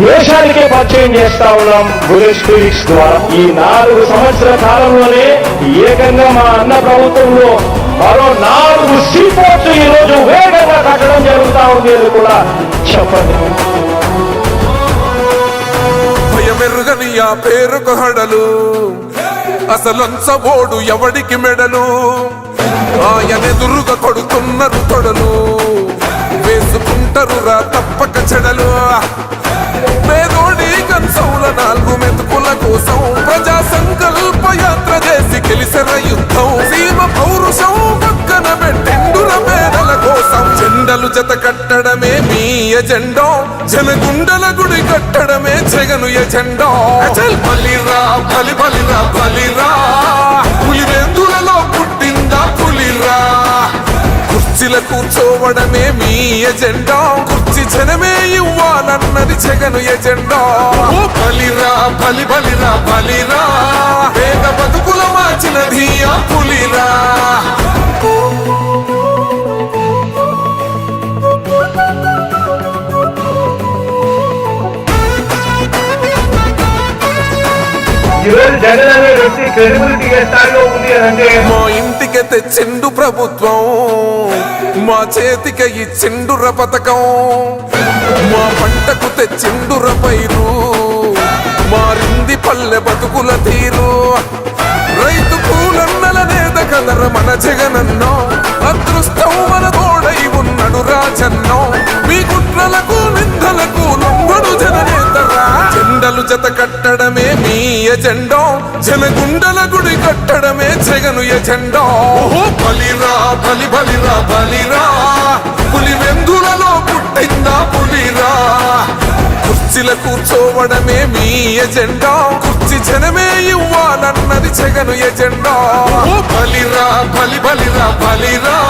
దేశానికే పరిచయం చేస్తా ఉన్నాం బులెట్ క్లినిక్స్ ద్వారా. ఈ నాలుగు సంవత్సరాల కాలంలోనే ఏకంగా మా అన్న ప్రభుత్వంలో మరో నాలుగు సీపోర్ట్స్ ఈ రోజు వేగంగా కట్టడం జరుగుతా ఉంది అని కూడా చెప్పండి. భయమెరుగని ఆ పేరుకు హడలు. అసలంచబోడు ఎవడికి మెడలు? ఆయనెదురుగా కొడుతున్నారు తొడలు. వేసుకుంటారు రా తప్పక చెడలు. పేదోడి కంచౌల నాలుగు మెతుకుల కోసం ప్రజా సంకల్ప యాత్ర చేసి గెలిసిన యుద్ధం. సీమ పౌరుషం పక్కన పెట్టిండుల పేదల కోసం జెండలు జత కట్టడమే మీ ఎజెండో. జనగుండల గుడి కట్టడమే జగను ఎజెండో. అచల్ బలిరా బలి బలిరా బలిరా. పులివెందులలో పుట్టిందా పులిరా కూర్చోవడమే మీ ఎజెండా. కుర్చీ జనమే ఇవ్వాలన్నది జగను ఎజెండా. ఓ బలిరా బలి బలిరా బలిరా. పేద బతుకుల మార్చినది ఆ పులిరా. మా ఇంటికి తెచ్చిండు ప్రభుత్వం. మా చేతికి చిండుర పథకం మా పంటకు తెచ్చిండుర పైరు మారింది పల్లె బతుకుల తీరు. రైతు కూలన్నల నేత కదర మన జగనన్నో అదృష్టం మనతో తోడై రాజన్నో. మీ కుట్రలకు నిందలకు లొంగడు జననేతరా. జెండలు జత కట్టడమే మీ ఎజెండో. జనగుండల గుడి కట్టడమే జగను ఎజెండో. ఓహో బలిరా బలి బలిరా బలిరా. పులి వెందులలో పుట్టిందా పులిరా. కుర్చీల కూర్చోవడమే మీ ఎజెండా. కుర్చీ జనమే ఇవ్వాలన్నది జగను ఎజెండా. బలిరా బలి బలిరా బలిరా.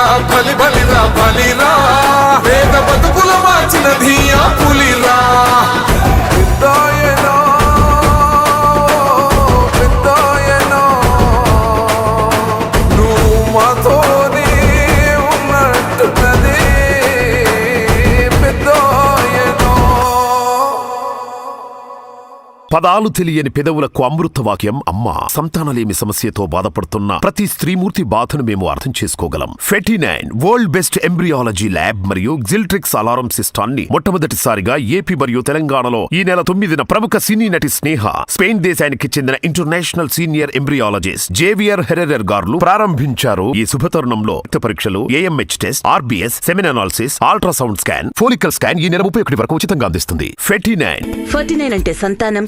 పదాలు తెలియని పెదవులకు అమృత వాక్యం అమ్మ. సంతానలేమి సమస్యతో బాధపడుతున్న ప్రతి స్త్రీమూర్తి బాధను మేము అర్థం చేసుకోగలం. ఫెటినైన్ వరల్డ్ బెస్ట్ ఎంబ్రియాలజీ ల్యాబ్ మరియు జిల్ట్రిక్స్ అలారం సిస్టాన్ని మొట్టమొదటిసారిగా ఏపీ మరియు తెలంగాణలో ఈ నెల తొమ్మిదిన ప్రముఖ సినీ నటి స్నేహ స్పెయిన్ దేశానికి చెందిన international senior embryologist Javier Herrera గారు ప్రారంభించారు. ఈ శుభతరుణంలో రక్త పరీక్షలు AMH test RBS seminalysis ultrasound scan follicle scan ఈ నెల ముప్పై ఒకటి వరకు ఉచితంగా అందిస్తుంది. ఫెటీ నైన్ నైన్ అంటే సంతానం